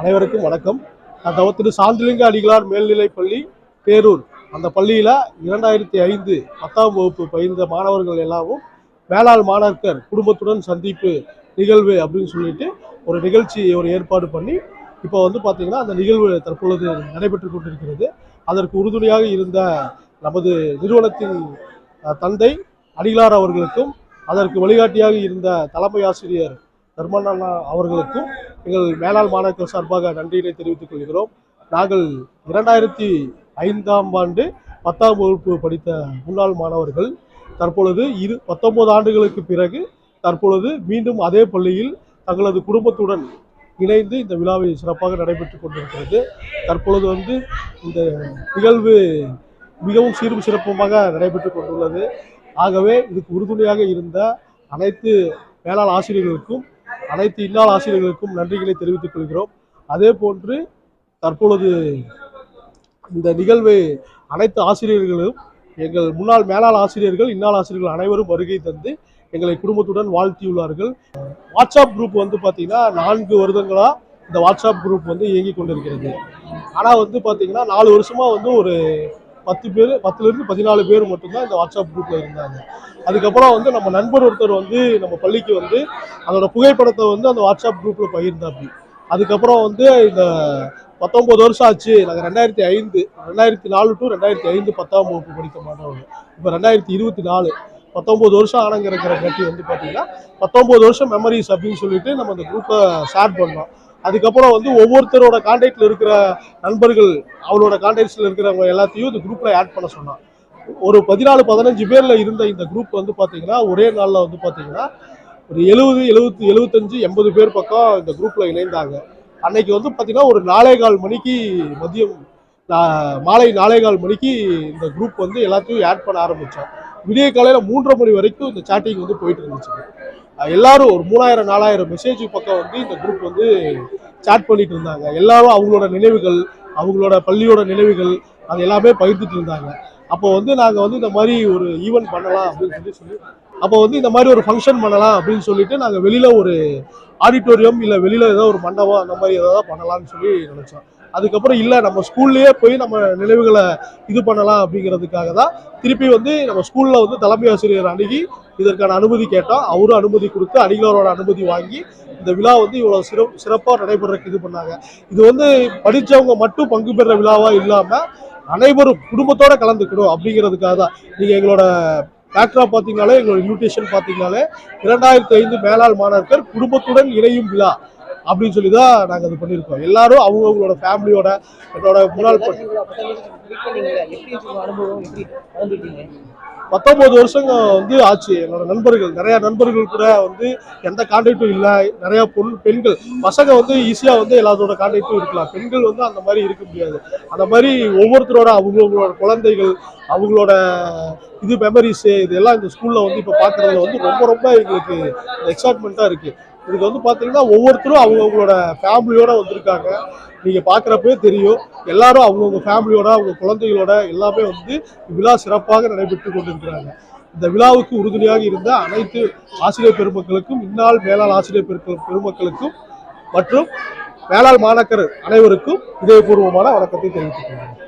அனைவருக்கும் வணக்கம். நான் தவ திரு சாந்திலிங்க அடிகளார் மேல்நிலைப் பள்ளி பேரூர். அந்த பள்ளியில் இரண்டாயிரத்தி ஐந்து பத்தாம் வகுப்பு பயின்ற மாணவர்கள் எல்லாரும் மேலாள் மாணாக்கர் குடும்பத்துடன் சந்திப்பு நிகழ்வு அப்படின்னு சொல்லிட்டு ஒரு நிகழ்ச்சி ஒரு ஏற்பாடு பண்ணி இப்போ வந்து பார்த்தீங்கன்னா அந்த நிகழ்வு தற்பொழுது நடைபெற்று கொண்டிருக்கிறது. அதற்கு உறுதுணையாக இருந்த நமது நிறுவனத்தின் தந்தை அடிகளார் அவர்களுக்கும் அதற்கு வழிகாட்டியாக இருந்த தலைமை ஆசிரியர் தர்மண்ணா அவர்களுக்கும் எங்கள் மேலாள் மாணவர்கள் சார்பாக நன்றியினை தெரிவித்துக் கொள்கிறோம். நாங்கள் இரண்டாயிரத்தி ஐந்தாம் ஆண்டு பத்தாம் வகுப்பு படித்த முன்னாள் மாணவர்கள் தற்பொழுது இரு பத்தொன்பது ஆண்டுகளுக்கு பிறகு தற்பொழுது மீண்டும் அதே பள்ளியில் தங்களது குடும்பத்துடன் இணைந்து இந்த விழாவை சிறப்பாக நடைபெற்று கொண்டிருக்கிறது. தற்பொழுது வந்து இந்த நிகழ்வு மிகவும் சீரும் சிறப்புமாக நடைபெற்றுக் கொண்டுள்ளது. ஆகவே இதுக்கு உறுதுணையாக இருந்த அனைத்து மேலாள் ஆசிரியர்களுக்கும் அனைத்து இன்னால் ஆசிரியர்களுக்கும் நன்றிகளை தெரிவித்துக் கொள்கிறோம். அதே போன்று தற்பொழுது இந்த நிகழ்வை அனைத்து ஆசிரியர்களும் எங்கள் முன்னாள் மேலாள் ஆசிரியர்கள் இன்னால் ஆசிரியர்கள் அனைவரும் வருகை தந்து எங்களை குடும்பத்துடன் வாழ்த்தியுள்ளார்கள். வாட்ஸ்அப் குரூப் வந்து பார்த்தீங்கன்னா நான்கு வருடங்களா இந்த வாட்ஸ்அப் குரூப் வந்து இயங்கி கொண்டிருக்கிறது. ஆனால் வந்து பார்த்தீங்கன்னா நாலு வருஷமா வந்து ஒரு பத்து பேர் பத்துலேருந்து பதினாலு பேர் மட்டும்தான் இந்த வாட்ஸ்அப் குரூப்பில் இருந்தாங்க. அதுக்கப்புறம் வந்து நம்ம நண்பர் ஒருத்தர் வந்து நம்ம பள்ளிக்கு வந்து அதோட புகைப்படத்தை வந்து அந்த வாட்ஸ்அப் குரூப்பில் பகிர்ந்தாப்பி அதுக்கப்புறம் வந்து இந்த பத்தொம்பது வருஷம் ஆச்சு. நாங்கள் ரெண்டாயிரத்தி ஐந்து ரெண்டாயிரத்தி நாலு டு ரெண்டாயிரத்தி ஐந்து பத்தாம் வகுப்பு படிக்க மாட்டோம் இப்போ ரெண்டாயிரத்தி இருபத்தி நாலு பத்தொம்பது வருஷம் ஆனங்கிறக்கிற கட்டி வந்து பார்த்தீங்கன்னா பத்தொம்பது வருஷம் மெமரிஸ் அப்படின்னு சொல்லிட்டு நம்ம அந்த குரூப்பை ஷேர் பண்ணோம். அதுக்கப்புறம் வந்து ஒவ்வொருத்தரோட கான்டாக்டில் இருக்கிற நண்பர்கள் அவரோட கான்டாக்ட்ஸில் இருக்கிறவங்க எல்லாத்தையும் இந்த குரூப்பில் ஆட் பண்ண சொன்னான் ஒரு பதினாலு பதினஞ்சு பேரில் இருந்த இந்த குரூப் வந்து பார்த்தீங்கன்னா ஒரே நாளில் வந்து பார்த்தீங்கன்னா ஒரு எழுபது எழுபத்தி எழுபத்தஞ்சு எண்பது பேர் பக்கம் இந்த குரூப்பில் இணைந்தாங்க. அன்னைக்கு வந்து பார்த்தீங்கன்னா ஒரு நாலே கால் மணிக்கு மதியம் மாலை நாலே கால் மணிக்கு இந்த குரூப் வந்து எல்லாத்தையும் ஆட் பண்ண ஆரம்பித்தோம் விடிய காலையில் மூன்றரை மணி வரைக்கும் இந்த சாட்டிங் வந்து போயிட்டு இருந்துச்சு. எல்லாரும் ஒரு மூணாயிரம் நாலாயிரம் மெசேஜ் பக்கம் வந்து இந்த குரூப் வந்து சாட் பண்ணிட்டு இருந்தாங்க. எல்லாரும் அவங்களோட நினைவுகள் அவங்களோட பள்ளியோட நினைவுகள் அது எல்லாமே பகிர்ந்துட்டு இருந்தாங்க. அப்போ வந்து நாங்கள் வந்து இந்த மாதிரி ஒரு ஈவெண்ட் பண்ணலாம் அப்படின்னு சொல்லி சொல்லி அப்போ வந்து இந்த மாதிரி ஒரு ஃபங்க்ஷன் பண்ணலாம் அப்படின்னு சொல்லிட்டு நாங்கள் வெளியில் ஒரு ஆடிட்டோரியம் இல்லை வெளியில் ஏதோ ஒரு மண்டபம் அந்த மாதிரி ஏதாவது பண்ணலாம்னு சொல்லி நினச்சோம். அதுக்கப்புறம் இல்லை நம்ம ஸ்கூல்லேயே போய் நம்ம நினைவுகளை இது பண்ணலாம் அப்படிங்கிறதுக்காக தான் திருப்பி வந்து நம்ம ஸ்கூலில் வந்து தலைமை ஆசிரியர் அணுகி இதற்கான அனுமதி கேட்டோம். அவரும் அனுமதி கொடுத்து அடிகளோட அனுமதி வாங்கி இந்த விழா வந்து இவ்வளோ சிறப்பு சிறப்பாக நடைபெறக்கு இது பண்ணாங்க. இது வந்து படித்தவங்க மட்டும் பங்கு பெற விழாவாக இல்லாமல் அனைவரும் குடும்பத்தோட கலந்துக்கணும் அப்படிங்கிறதுக்காக தான். நீங்கள் எங்களோட பேக்ட்ராப் பார்த்தீங்கனாலே எங்களோட இன்விடேஷன் பார்த்தீங்கனாலே இரண்டாயிரத்தி ஐந்து மேலாள் மாணவர்கள் குடும்பத்துடன் இணையும் விழா அப்படின்னு சொல்லி தான் நாங்கள் இது பண்ணியிருக்கோம். எல்லாரும் அவங்கவுங்களோட ஃபேமிலியோட என்னோட முன்னாள் பத்தொம்போது வருஷங்க வந்து ஆச்சு. என்னோட நண்பர்கள் நிறைய நண்பர்கள் கூட வந்து எந்த கான்டாக்டும் இல்லை. நிறைய பொருள் பெண்கள் பசங்க வந்து ஈஸியாக வந்து எல்லாத்தோட கான்டாக்டும் இருக்கலாம். பெண்கள் வந்து அந்த மாதிரி இருக்க முடியாது. அந்த மாதிரி ஒவ்வொருத்தரோட அவங்கவுங்களோட குழந்தைகள் அவங்களோட இது மெமரிஸு இதெல்லாம் இந்த ஸ்கூலில் வந்து இப்போ பார்க்குறதுல வந்து ரொம்ப ரொம்ப எங்களுக்கு எக்ஸைட்மெண்ட்டாக இருக்குது இதுக்கு வந்து பார்த்தீங்கன்னா ஒவ்வொருத்தரும் அவங்கவுங்களோட ஃபேமிலியோட வந்திருக்காங்க. நீங்கள் பார்க்குறப்பவே தெரியும். எல்லாரும் அவங்கவுங்க ஃபேமிலியோட அவங்க குழந்தைகளோட எல்லாமே வந்து விழா சிறப்பாக நடைபெற்று கொண்டிருக்கிறாங்க. இந்த விழாவுக்கு உறுதுணையாக இருந்த அனைத்து ஆசிரியர் பெருமக்களுக்கும் இந்நாள் மேலாள் ஆசிரியர் பெருமக்களுக்கும் மற்றும் மேலாள் மாணாக்கர் அனைவருக்கும் இதயபூர்வமான வணக்கத்தை தெரிவித்துக் கொள்கிறேன்.